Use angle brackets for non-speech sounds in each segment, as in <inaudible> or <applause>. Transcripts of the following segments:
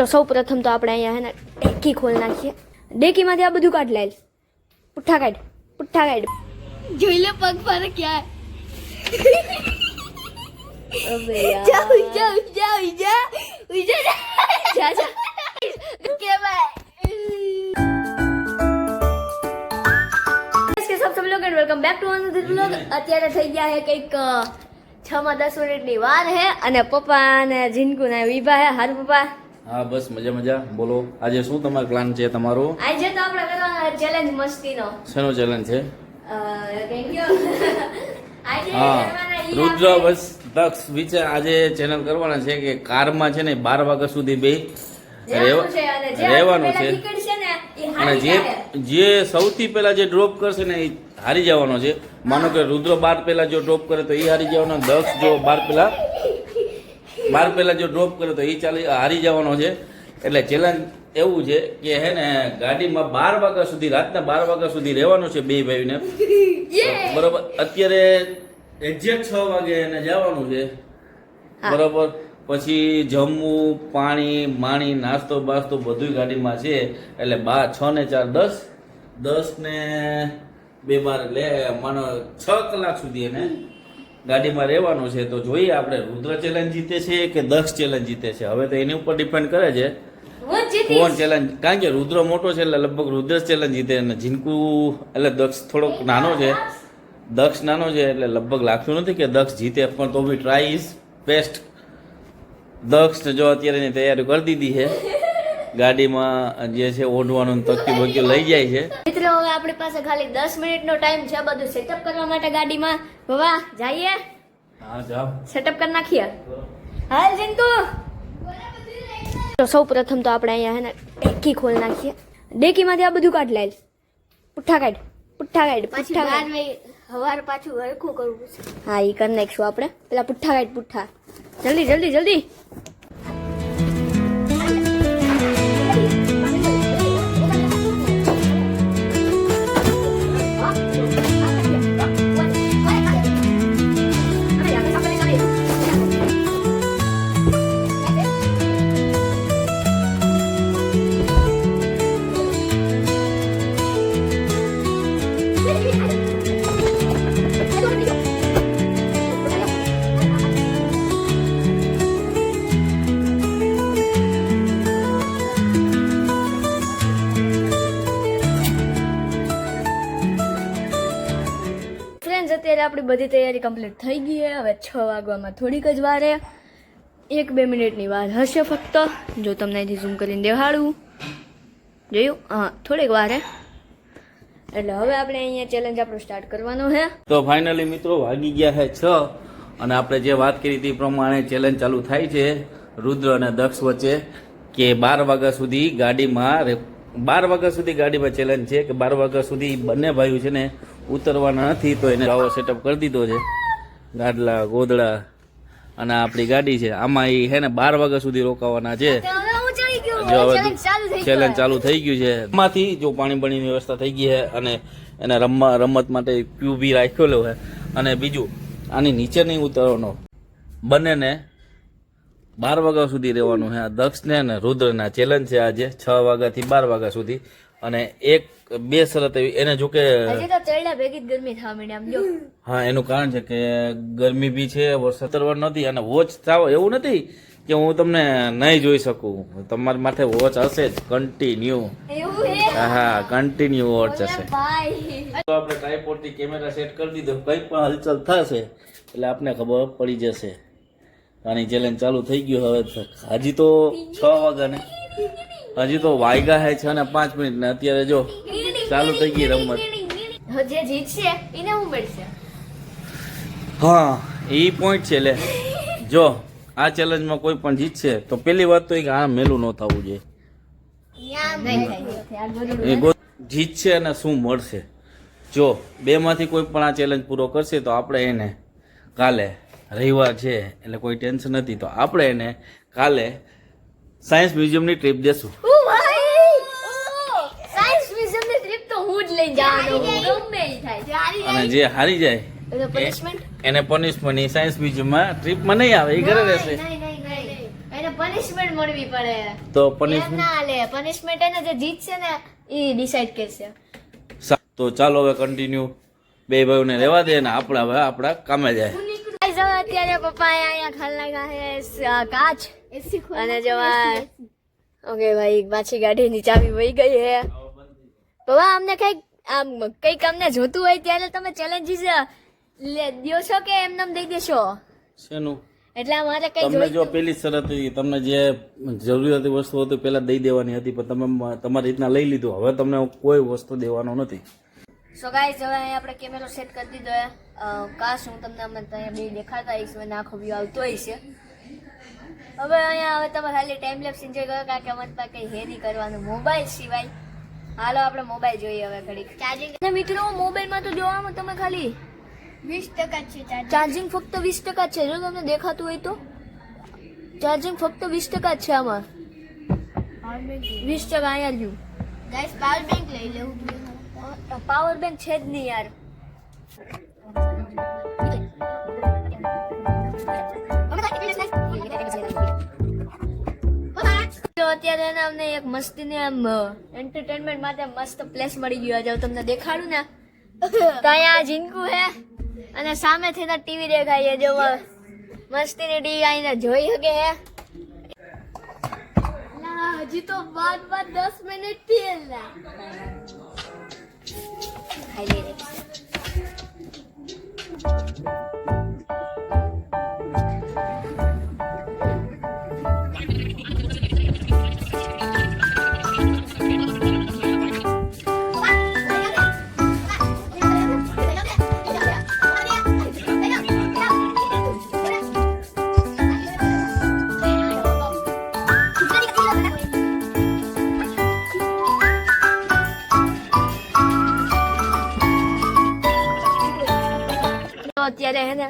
તો સૌ પ્રથમ તો આપણે અહીંયા હે ને ડેકી ખોલ નાખીએ. ડેકીમાંથી આ બધું કાઢ લાય પુઠ્ઠા કાઢ પુઠ્ઠા કાઢ. જોઈ લે પગ પર ક્યાં અબે જા જા જા જા જા જા. જા કે ભાઈ કે સબ સબ log welcome back to another vlog અત્યારે થઈ ગયા છે કંઈક અ, છ માં દસ મિનિટની વાર છે અને પપ્પા અને જીનકુ ને વિભા હે. હાર પપ્પા. હા બસ મજા મજા. બોલો આજે શું તમારો પ્લાન છે તમારો? આજે તો આપણે કરવાનો ચેલેન્જ મસ્તીનો. શેનો ચેલેન્જ છે? <laughs> હા રુદ્ર બસ દક્ષ વિચાર આજે ચેનલ કરવાના છે કે કારમાં છે ને બાર વાગ્યા સુધી બે રહેવાનું છે. અને જે જે સૌથી પહેલા જે ડ્રોપ કરશે ને એ હારી જવાનો છે. માનો કે રુદ્ર બાર પહેલા જો ડ્રોપ કરે તો એ હારી જવાનો દક્ષ જો બાર પહેલા બાર પહેલાં જો ડ્રોપ કરે તો એ ચાલી હારી જવાનો છે. એટલે ચેલેન્જ એવું છે કે હે ને ગાડીમાં બાર વાગ્યા સુધી રાતના બાર વાગ્યા સુધી રહેવાનું છે બે ભાઈને. <laughs> બરોબર અત્યારે એક્ઝેક્ટ છ વાગે એને જવાનું છે. બરોબર પછી જમવું પાણી માણી નાસ્તો બાસ્તો બધું ગાડીમાં છે. એટલે બાર છ ને ચાર દસ. દસ ને બે બાર લે માનો છ કલાક સુધી એને ગાડીમાં રહેવાનું છે તો જોઈએ આપણે રુદ્ર ચેલેન્જ જીતે છે કે દક્ષ ચેલેન્જ જીતે છે? હવે તો એની ઉપર ડિપેન્ડ કરે છે. કોણ ચેલેન્જ કારણ કે રુદ્ર મોટો છે એટલે લગભગ રુદ્ર ચેલેન્જ જીતે અને જીનકુ એટલે દક્ષ થોડોક નાનો છે. દક્ષ? નાનો છે એટલે લગભગ લાગતું નથી કે દક્ષ જીતે પણ તો બી ટ્રાય ઇઝ બેસ્ટ દક્ષ જો અત્યારે એની તૈયારી કરી દીધી છે ગાડીમાં જે છે ઓઢવાનું તકતી બકતી લઈ જાય છે. મિત્રો હવે આપણી પાસે ખાલી દસ મિનિટનો ટાઈમ છે બધું સેટઅપ કરવા માટે ગાડીમાં. બાબા જઈએ હા જાઓ સેટઅપ કરી નાખીએ હાલ જીનકુ તો સૌ પ્રથમ તો આપણે અહીંયા હે ને ડેકી ખોલ નાખીએ ડેકીમાંથી આ બધું કાઢ લાય પુઠ્ઠા કાઢ પુઠ્ઠા કાઢ પાછી પુઠ્ઠા બાર કાઢ વાગે હવાર પાછું હરખું કરવું છે હા એ કરી નાખીશું આપણે. પેલા પુઠ્ઠા કાઢ પુઠ્ઠા. જલ્દી જલ્દી જલ્દી. આપણી બધી તૈયારી કમ્પ્લીટ થઈ ગઈ છે. હવે છ વાગવામાં થોડીક જ વાર એક બે મિનિટની વાર હશે ફક્ત. જો તમને અહીંથી ઝૂમ કરીને દેખાડું. જોયું? હા, થોડીક વાર એટલે હવે આપણે અહીંયા ચેલેન્જ આપણો સ્ટાર્ટ કરવાનો છે. તો ફાઇનલી મિત્રો વાગી ગયા છે છ અને આપણે જે વાત કરી હતી પ્રમાણે ચેલેન્જ ચાલુ થાય છે. રુદ્ર અને દક્ષ વચ્ચે કે બાર વાગ્યા સુધી ગાડીમાં બાર વાગ્યા સુધી ગાડીમાં ચેલેન્જ છે કે બાર વાગ્યા સુધી બંને ભાઈઓ છે ને ઉતરવાના નથી તો એને આવો સેટઅપ કરી દીધો છે. ગાડલા ગોદડા અને આપણી ગાડી છે. આમાં એ હે ને બાર વાગ્યા સુધી રોકાવાના છે. જો હવે ચેલેન્જ ચાલુ થઈ ચેલેન્જ ચાલુ થઈ ગયું છે. એમાંથી જો પાણી પાણીની વ્યવસ્થા થઈ ગઈ છે અને એને રમવા રમત માટે ક્યુ બી રાખેલો છે. અને બીજું આની નીચે નહીં ઉતરવાનો. બંનેને બાર વાગ્યા સુધી રહેવાનું છે. આ દક્ષને અને રુદ્રના ચેલેન્જ છે આજે છ વાગ્યાથી બાર વાગ્યા સુધી. અને એક બે શરત એવી. એને જો કે હજી તો ચડ્યા ભેગી ગરમી થવા માંડી આમ જો. હા એનું કારણ છે કે ગરમી બી છે વરસાદ તરવાર નથી અને વોચ થાવ એવું નથી કે હું તમને નહીં જોઈ શકું. તમારી માથે વોચ હશે જ કન્ટિન્યુ હા? હા કન્ટિન્યુ વોચ હશે. તો આપણે ટ્રાયપોડ કેમેરા સેટ કરી દીધો. કંઈ પણ હલચલ થશે એટલે આપને ખબર પડી જશે. આની ચેલેન્જ ચાલુ થઈ ગયું હવે. હાજી તો છ વાગ્યા ને. હજી તો વાયગા હે છે ને પાંચ મિનિટ ને અત્યારે જો ચાલુ થઈ ગઈ રમત. જે જીતશે એને હું મળશે હા એ પોઈન્ટ છે લે. જો આ ચેલેન્જમાં કોઈ પણ જીતશે તો પેલી વાત તો એક આ મેલું ન થવું જોઈએ. જીતશે અને શું મળશે? જો બેમાંથી કોઈ પણ આ ચેલેન્જ પૂરો કરશે તો આપણે એને કાલે રવિવાર છે એટલે કોઈ ટેન્શન નથી. તો આપણે એને કાલે સાયન્સ મ્યુઝિયમની ટ્રીપ દેશું ઓ ભાઈ! સાયન્સ મ્યુઝિયમની ટ્રીપ તો હું જ લઈ જવાનો હું ગમે ઈ થાય. અને જે હારી જાય? એને પનિશમેન્ટ સાયન્સ મ્યુઝિયમમાં ટ્રીપમાં નહીં આવે એ ઘરે રહેશે. નહીં નહીં નહીં. પનિશમેન્ટ મળવી પડે. તો પનિશમેન્ટ ના લે પનિશમેન્ટ એને જે જીતશે ને એ ડિસાઈડ કરશે. તો ચાલો હવે કન્ટિન્યુ બે ભાઈઓને રહેવા દે ને આપણે હવે આપણા કામે જાય. અત્યારે પપ્પાએ અહીંયા ખાલ નાખ્યા છે સ- આ કાચ. અને જવા ઓકે ભાઈ પાછી ગાડીની ચાવી વહી ગઈ હે. પપ્પા અમને કંઈક આમ કંઈક અમને જોતું હોય ત્યારે તમે ચેલેન્જીસ લે દો છો કે એમને એમ દઈ દેશો? શેનું? એટલે અમારે કઈ તમને જો પેલી શરત હતી તમને જે જરૂરિયાતી વસ્તુ હતી પેલા દઈ દેવાની હતી પણ તમે તમારી રીતના લઈ લીધું. હવે તમને કોઈ વસ્તુ દેવાનો નથી. સો ગાઈસ હવે અહીંયા આપણે કેમેરો સેટ કરી દીધો હે. કાશ હું તમને અમે ત્યાં બે દેખાતા હઈશ અને આખો વ્યૂ આવતો હશે. હવે અહીંયા હવે તમે ખાલી ટાઈમ લેપ્સ એન્જોય કરો કારણ કે અમારી પાસે કંઈ હે નહીં કરવાનું. મોબાઈલ સિવાય. હાલો આપણે મોબાઈલ જોઈએ હવે ઘડીક. ચાર્જિંગ અને મિત્રો મોબાઈલમાં તો જોવામાં તમે ખાલી. વીસ ટકા છે ચાર્જિંગ ફક્ત વીસ ટકા છે. જો તમને દેખાતું હોય તો. ચાર્જિંગ ફક્ત વીસ ટકા જ છે આમાં. વીસ ટકા અહીંયા રહ્યું ગાઈસ પાવર બેંક લઈ લેવું. પાવર બેંક છે જ નહીં યાર. અત્યારે ને અમને એક મસ્તીની આમ એન્ટરટેનમેન્ટ માટે મસ્ત પ્લેસ મળી ગયો. આજે તમને દેખાડું ને. તો અહીંયા જીનકુ હે, અને સામેથી ને ટીવી દેખાય જો મસ્તીની ટીવી આઈને જોઈ શકે હે. ના હજી તો બાદ બાદ દસ મિનિટથી ખાઈ લે અત્યારે હે ને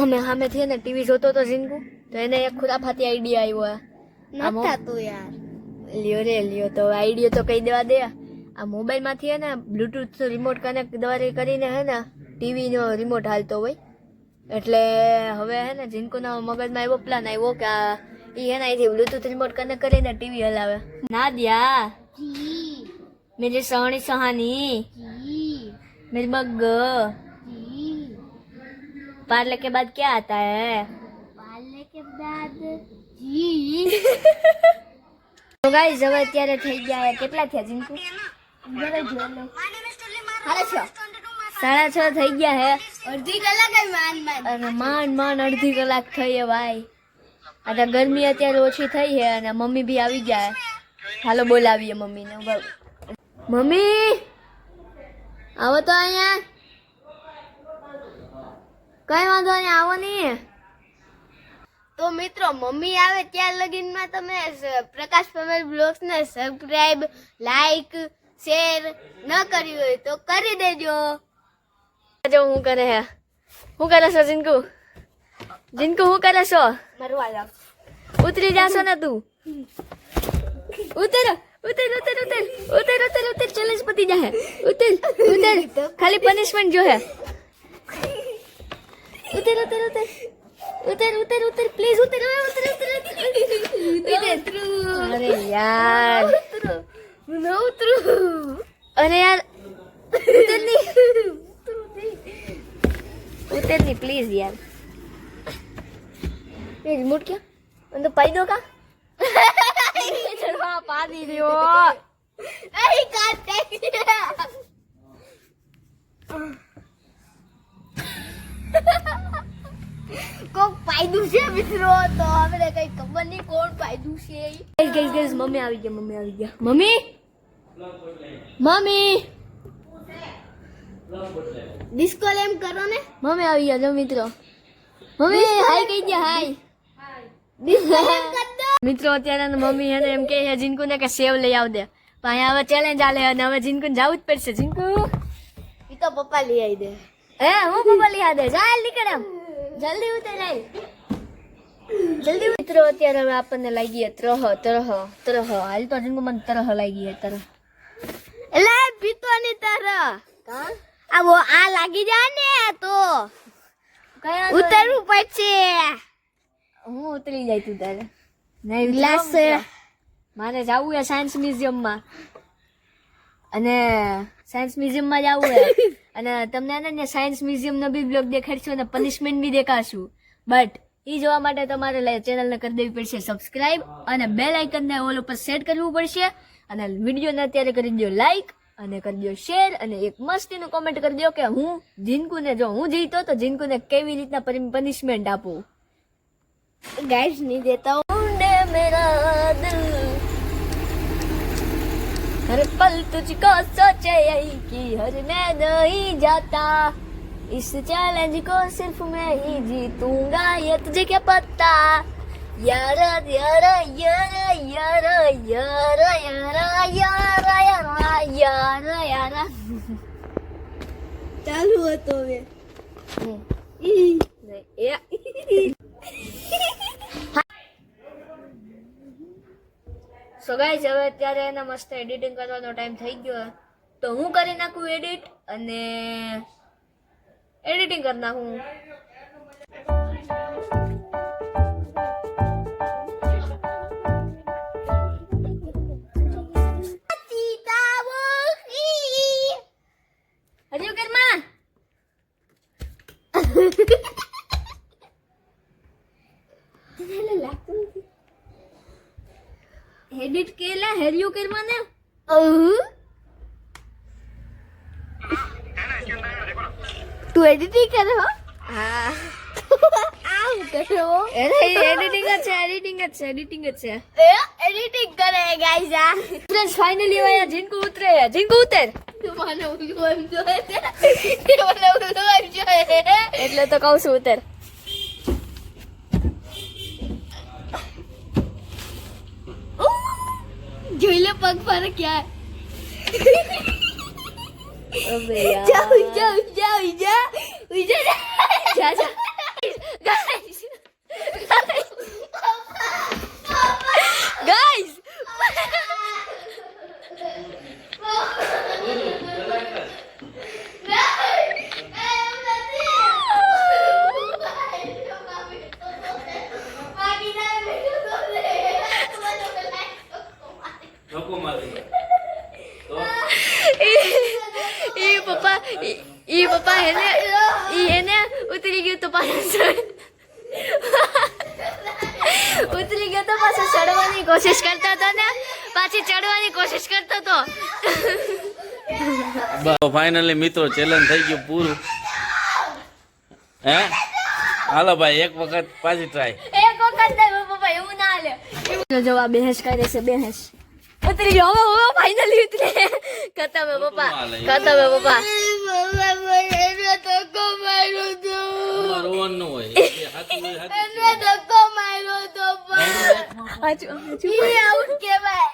અમે સામે થી ને ટીવી જોતો તો જીનકુ તો એને એક ખુરાફાતી આઈડિયા આવ્યો નતા તો યાર. લ્યો રે લ્યો તો આઈડિયો તો કહી દેવા દે. આ મોબાઈલમાંથી હે ને બ્લૂટૂથ રિમોટ કનેક્ટ દ્વારા કરીને હે ને ટીવીનો રિમોટ હાલતો હોય. એટલે હવે હે ને જીનકુના મગજમાં એવો પ્લાન આવ્યો કે આ ઈ હે ને અહીંથી બ્લૂટૂથ રિમોટ કનેક્ટ કરીને ટીવી હલાવે. ના દ્યા. મેરી સહણી સહાની. મેરી મગ पार्ले के बाद क्या आता है? पार्ले के बाद जी તો ગાઈસ હવે અત્યારે થઈ ગયા કેટલા થયા જિંકુ? જરા જો લે. હાલે છો. સાડા છ થઈ ગયા હે. અડધી કલાક માંડ માન અને માંડ માંડ અડધી કલાક થઈ હે ભાઈ. અને ગરમી અત્યારે ઓછી થઈ હે અને મમ્મી બી આવી ગયા હે. હાલો બોલાવીએ મમ્મીને. મમ્મી! આવો તો અહીંયા. કઈ વાંધો નહીં આવો નહીં તો મિત્રો મમ્મી આવે ત્યાં લગીનમાં તમે પ્રકાશ પટેલ બ્લોગ્સને સબસ્ક્રાઈબ લાઈક શેર ન કરી હોય તો કરી દેજો. જો હું કરે હે? હું કરે છો જીનકુ? જીનકુ હું કરે છો? મરવા ઉતરી જાશો ને તું. ઉતર ઉતર ઉતર ઉતર. ઉતર ઉતર ઉતર. ચેલેન્જ પતી જાય ઉતર ઉતર. <laughs> ખાલી પનિશમેન્ટ જો હે. ઉતર ઉતર ઉતર. ઉતર ઉતર ઉતર. પ્લીઝ ઉતર. ઉતર ઉતર ઉતર. અરે યાર. ન ઉતરું. અરે યાર. ઉતર નહીં. ઉતર નહીં પ્લીઝ યાર. એ રિમોટ ક્યાં? અંદર પાઈ દો કા? ચડવા પાડી દો. અરે કાટ પાયદું છે મિત્રો? તો આપણે કઈ ખબર નહીં કોણ પાયદું છે મમ્મી મમ્મી હાય કહી દે હાય <laughs> મિત્રો અત્યારે મમ્મી એને એમ કે જીનકુ ને કે સેવ લઈ આવજે પણ હવે ચેલેન્જ આલે અને હવે જીનકુ જવું જ પડશે જીનકુ. એ તો પપ્પા લઈ આવી દે. હે હું પપ્પા લઈ આવી દે? ચાલ નીકળ એમ જલ્દી ઉતર જલ્દી ઉતર. મિત્રો અત્યારે હવે આપણને લાગી ત્રહ ત્રહ ત્રહ. હાલ તો જીનકુ મને ત્રહ લાગી ત્રહ. એટલે પીતો ની તર આ વો આ લાગી જાય ને તો. ઉતરવું પડશે. હું ઉતરી જાય તું તારે. નહીં. મિત્રો. મારે જવું છે સાયન્સ મ્યુઝિયમમાં અને સાયન્સ મ્યુઝિયમમાં જવું હે. <laughs> અને તમને ને સાયન્સ મ્યુઝિયમનો બી બ્લોગ દેખાડશું અને પનિશમેન્ટ બી દેખાશું બટ એ જોવા માટે તમારે ચેનલને કરી દેવી પડશે સબસ્ક્રાઇબ અને બે લાઇકનને ઓલ ઉપર સેટ કરવું પડશે. અને વિડીયોને અત્યારે કરી દો લાઇક અને કરી દો શેર અને એક મસ્તીનું કોમેન્ટ કરી દો કે હું જીનકુને જો હું જીતો તો જીનકુને કેવી રીતના પનિશમેન્ટ આપું. ગાઈસ નહીં દેતા મેરા દિલ हर पल तुझको सोचे यही कि हर मैं नहीं जाता इस चैलेंज को सिर्फ मैं ही जीतूंगा ये तुझे क्या पता यारा यारा यारा यारा यारा यारा यारा यारा यारा यारा चालू हो तो સો ગાઈઝ હવે અત્યારે એને મસ્ત એડિટિંગ કરવાનો ટાઈમ થઈ ગયો તો હું કરી નાખું એડિટ અને એડિટિંગ કરી નાખું. એડિટ કેલા હેરિયો કરમાં ને તું એડિટિંગ કરે હો હા આમ કરો એડિટિંગ જ છે એડિટિંગ જ છે એડિટિંગ જ છે એડિટિંગ કરે ગાઈસ આ ફ્રેન્ડ્સ ફાઇનલી આ જીનકુ ઉતરે જીનકુ ઉતર મને ઉલ્લો એમ જોઈએ મને ઉલ્લો એમ જોઈએ એટલે તો કહું છું ઉતર જોઈ લે પગ પર ક્યાં અબે જાઉ જાઉ જાઉ જા ઉજા જા જા ગાઈસ ગાઈસ ધક્કો મારી તો ઈ પપ્પા ઈ- ઈ પપ્પા એને ઈ એને ઉતરી ગયું તો પાછું ઉતરી ગયો તો પાછો ચડવાની કોશિશ કરતો હતો ને પાછી ચડવાની કોશિશ કરતો હતો ફાઇનલી મિત્રો ચેલેન્જ થઈ ગયું પૂરું હે હાલો ભાઈ એક વખત પાછી ટ્રાય એક વખત નહીં પપ્પા એવું ના હાલે એવું આ બેહેશ કરે છે બેહેશ ઉતરી ગયો હવે હવે ફાઇનલી ઉતરે કતા મે પપ્પા કતા મે પપ્પા ધક્કો માર્યો તો રોવાનું હોય. એને ધક્કો માર્યો તો હાચું હાચું આઉટ કહેવાય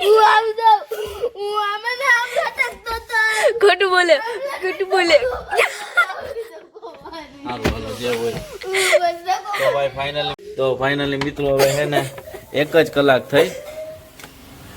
હું આમ ખોટું તો ખોટું બોલે. તો ફાઇનલી મિત્રો હવે હે ને એક જ કલાક થઈ.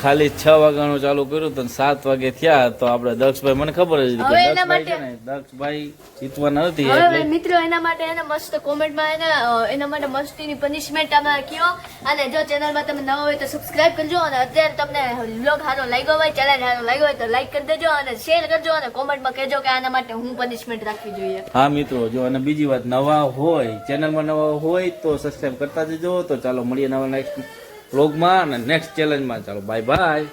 ખાલી છ વાગ્યાનું ચાલુ કર્યું તો સાત વાગે થયા તો આપણે દક્ષભાઈ મને ખબર જ નથી દક્ષભાઈ જીતવાના નથી હવે મિત્રો એના માટે એને મસ્ત કોમેન્ટમાં એને એના માટે મસ્તીની પનિશમેન્ટ અમે કયો અને જો ચેનલમાં તમે નવા હોય તો સબસ્ક્રાઇબ કરજો અને અત્યારે તમને વ્લોગ સારો લાગ્યો હોય ચેનલ સારો લાગ્યો હોય તો લાઈક કરી દેજો અને શેર કરજો અને કોમેન્ટમાં કહેજો કે આના માટે હું પનિશમેન્ટ રાખવી જોઈએ. હા મિત્રો જો અને બીજી વાત નવા હોય ચેનલમાં નવા હોય તો સબસ્ક્રાઇબ કરતા જજો. તો ચાલો મળીએ નવા નેક્સ્ટ વ્લોગમાં અને નેક્સ્ટ ચેલેન્જમાં ચાલો. Bye bye